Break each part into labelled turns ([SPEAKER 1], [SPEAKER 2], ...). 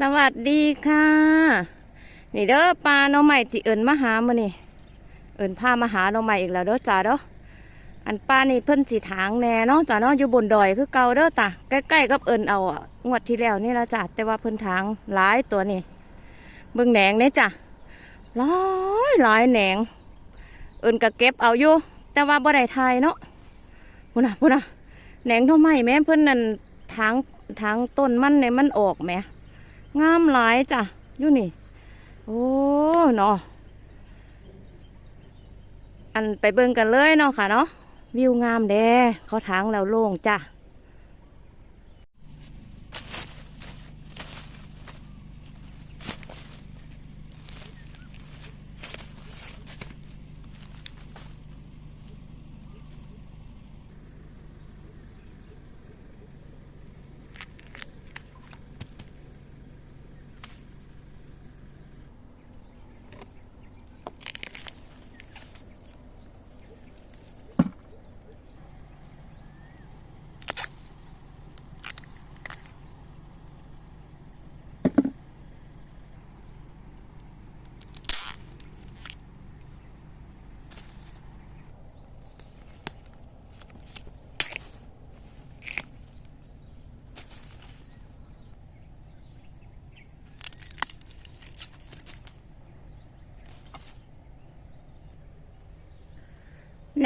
[SPEAKER 1] สวัสดีค่ะ นี่เด้อปลาน้องใหม่ที่เอิญมาหามานี่ เอิญพามาหาน้องใหม่อีกแล้วเด้อจ้าเด้ออันป้านี่เพิ่นสีถางแน่เนาะจ้าเนาะอยู่บนดอยคือเก่าเด้อจ้าใกล้ๆกับเอิญเอาอะงวดที่แล้วนี่ละจ้าแต่ว่าเพิ่นถางหลายตัวนี่เบิ่งแหนงเนี่ยจ้าหลายหลายแหนง เอิญก็เก็บเอาอยู่แต่ว่าบ่ได้ทายเนาะพุ่นน่ะพุ่นน่ะแหนงเท่าไหม่แม่เพิ่นนั่นถางถางต้นมันเนี่ยมันออกแหม งามหลายจ้ะอยู่นี่ โอ้เนาะอันไปเบิ่งกันเลยเนาะค่ะเนาะวิวงามแดเขาทางแล้วโล่งจ้ะ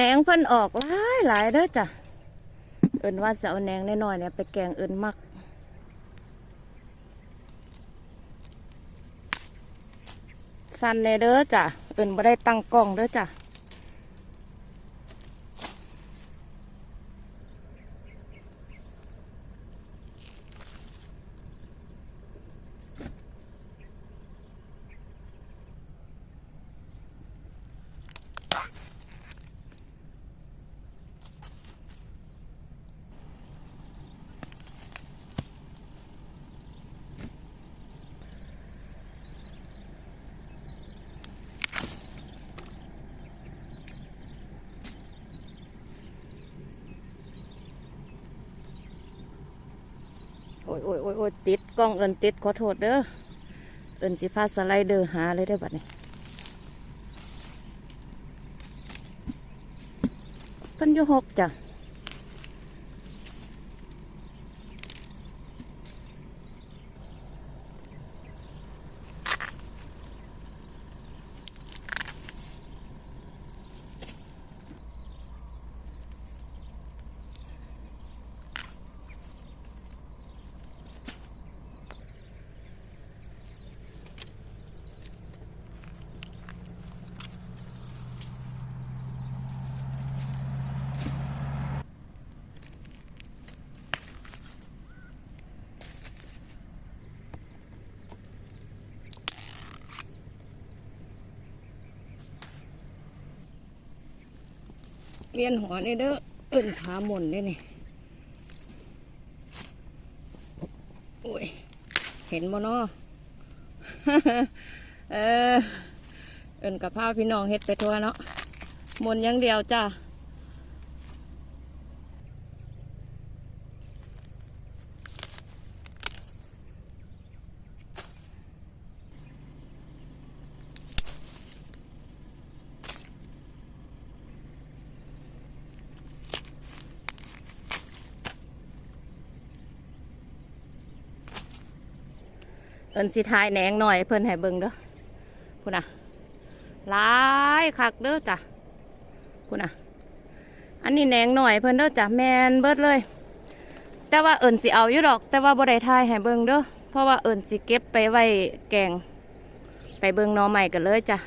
[SPEAKER 1] แหนงเพิ่นออกหลายหลายเด้อจ้ะ เอินว่าจะเอาแหนงน้อยๆเนี่ยไปแกงเอินมักสันเลยเด้อจ้ะ เอินบ่ได้ตั้งกล้องเด้อจ้ะ โอ้ยโอ้ยโอ้ยโอ้ยติดกล้องเอินติดขอโทษเด้อเอินสิพาสไลเดอร์หาเลยได้อบัดนี้เพิ่นอยู่หกจ้ะ เวียนหัวนี่เด้อเอินขาหมุนได้นี่โอ้ย เห็นบ่เนาะเออเอินกับพาพี่น้องเฮ็ดไปทั่วเนาะหมุนยังเดียวจ้า เอินสิทายแหนงหน่อยเพิ่นให้เบิ่งเด้อคุณอะหลายคักเด้อจ้ะคุณอะ อันนี้แหนงหน่อยเพิ่นเด้อจ้ะแมนเบิดเลย แต่ว่าเอินสิเอาอยู่ดอก แต่ว่าบ่ได้ทายให้เบิ่งเด้อเพราะว่าเอินสิเก็บไปไว้แกง ไปเบิ่งหนอใหม่กันเลยจ้ะ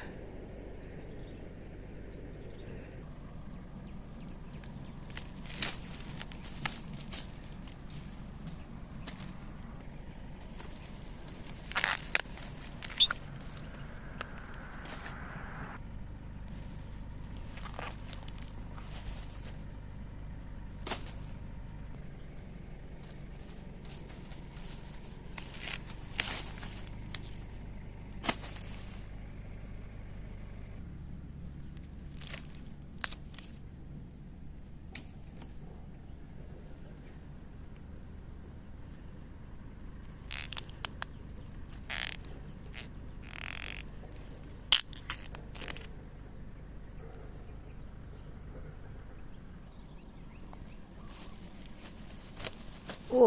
[SPEAKER 1] โอ้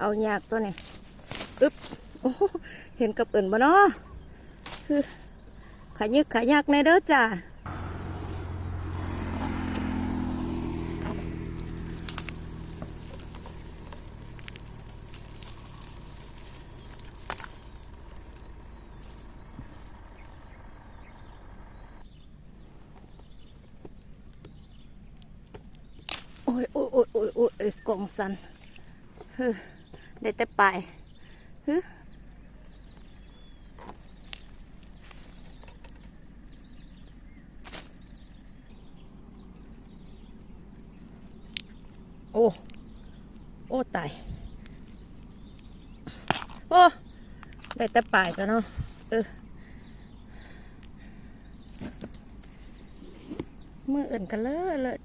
[SPEAKER 1] เอายากตัวนี้อึ๊บโอ้เห็นกับเอินบ่เนาะคือขายึกขายักในเด้อจ้าโอ้ยโอ้ยโอ้ยโอ้ยโอ้ยเอ้ยกองสัน ฮ้อได้แต่ปลายฮึโอ้ โอ้ตาย โอ้ ได้แต่ปลายกันเนาะ เออ มืออื่นกันเลยเลย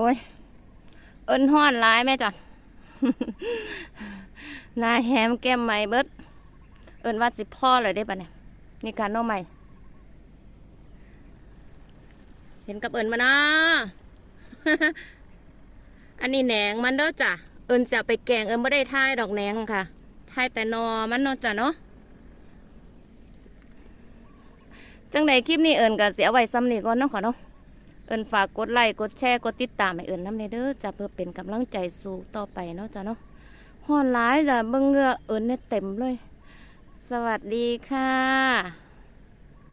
[SPEAKER 1] โอ้ย เอินห้อนร้ายแม่จันนายแฮมแก้มไหม้เบิด เอินว่าสิพ่อเลยได้ปะเนี่ย นี่การน้องใหม่ เห็นกับเอินมานะอันนี้แหนงมันเด้อจ้ะ เอินจะไปแกงเอินไม่ได้ท่ายดอกแหนงค่ะท่ายแต่นอมันนาะจ้ะเนาะจังใดคลิปนี้เอินก็เสียไว้ซ้ำนี่ก่อนเนาะขอเนาะ เอิญฝากกดไลค์กดแชร์กดติดตามให้เอิญน้ำในเด้อจะเพื่อเป็นกำลังใจสู่ต่อไปเนาะจ้ะเนาะห้อนร้ายจ้ะเบิ่งเหงือเอิญเนี่ยเต็มเลย สวัสดีค่ะ